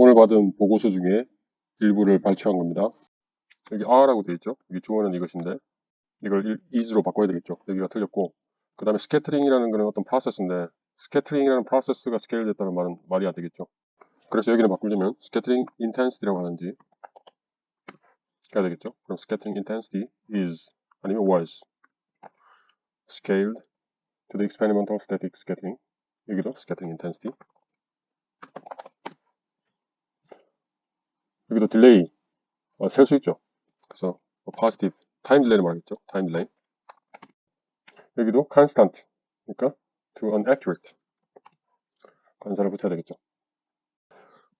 오늘 받은 보고서 중에 일부를 발췌한 겁니다. 여기 are라고 되어 있죠. 여기 주어는 이것인데 이걸 is로 바꿔야 되겠죠. 여기가 틀렸고 그 다음에 scattering이라는 거는 어떤 프로세스인데 scattering이라는 프로세스가 스케일 됐다는 말은 말이 안 되겠죠. 그래서 여기를 바꾸려면 scattering intensity라고 하는지 해야 되겠죠. 그럼 scattering intensity is 아니면 was scaled to the experimental static scattering 여기도 scattering intensity 여기도 딜레이 어, 셀수 있죠. 그래서 positive time delay를 말하겠죠. time delay 여기도 constant 그러니까 to an accurate 관사를 붙여야 되겠죠.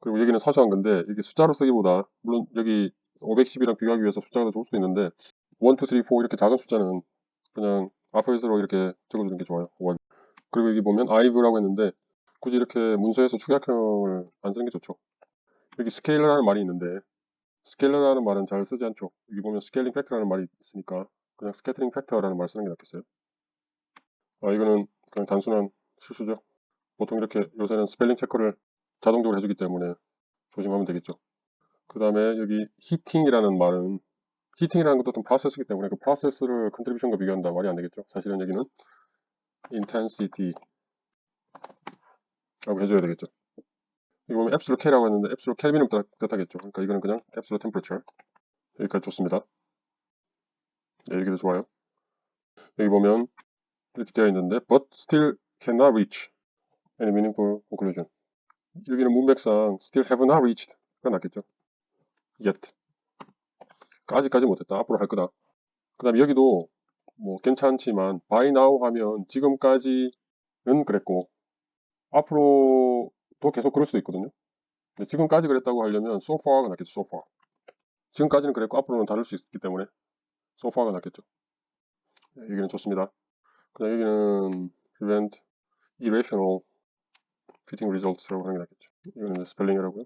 그리고 여기는 사소한 건데 이게 숫자로 쓰기보다 물론 여기 510이랑 비교하기 위해서 숫자가 더 좋을 수도 있는데 1, 2, 3, 4 이렇게 작은 숫자는 그냥 알파벳으로 이렇게 적어주는 게 좋아요. 1. 그리고 여기 보면 ive라고 했는데 굳이 이렇게 문서에서 축약형을 안 쓰는 게 좋죠. 여기 스케일러라는 말이 있는데 스케일러라는 말은 잘 쓰지 않죠. 여기 보면 스케일링 팩터라는 말이 있으니까 그냥 스케이트링 팩터라는 말 쓰는 게 낫겠어요. 아 이거는 그냥 단순한 실수죠. 보통 이렇게 요새는 스펠링 체크를 자동적으로 해주기 때문에 조심하면 되겠죠. 그 다음에 여기 히팅이라는 말은 히팅이라는 것도 어떤 프로세스이기 때문에 그 프로세스를 컨트리뷰션과 비교한다 말이 안 되겠죠. 사실은 여기는 intensity 라고 해줘야 되겠죠. 여기 보면 absolute K라고 했는데 Kelvin을 뜻- 뜻하겠죠. 그러니까 이거는 그냥 absolute temperature 여기까지 좋습니다. 네, 여기도 좋아요. 여기 보면 이렇게 되어 있는데 but still cannot reach any meaningful conclusion 여기는 문맥상 still have not reached가 낫겠죠. yet 까지까지 못했다. 앞으로 할 거다. 그 다음에 여기도 뭐 괜찮지만 by now 하면 지금까지는 그랬고 앞으로 도 계속 그럴 수도 있거든요. 근데 지금까지 그랬다고 하려면 so far가 낫겠죠. so far. 지금까지는 그랬고 앞으로는 다를 수 있기 때문에 so far가 낫겠죠. 네, 여기는 좋습니다. 그냥 여기는 prevent irrational fitting results라고 하는 게 낫겠죠. 이거는 스펠링이라고요.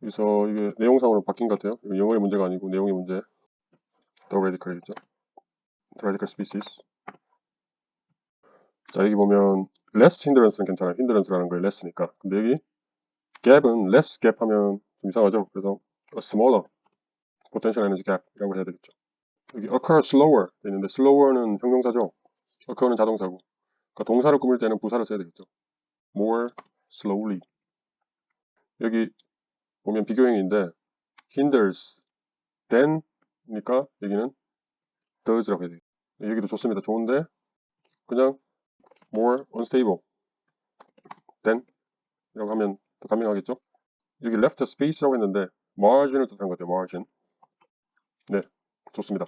그래서 이게 내용상으로 바뀐 것 같아요. 영어의 문제가 아니고 내용의 문제. The radical이죠. The radical species. 자 여기 보면 less hindrance는 괜찮아요. hindrance라는 거에 less니까. 근데 여기 gap은 less gap 하면 좀 이상하죠. 그래서 a smaller potential energy gap이라고 해야 되겠죠. 여기 occur slower 돼 있는데 slower는 형용사죠. occur는 자동사고. 그러니까 동사를 꾸밀 때는 부사를 써야 되겠죠. more slowly. 여기 보면 비교형인데 hinders than이니까 여기는 does라고 해야 돼요. 여기도 좋습니다. 좋은데 그냥 more unstable than 이라고 하면 더 감명하겠죠? 여기 left space라고 했는데 margin을 것 같아요. margin. 네, 좋습니다.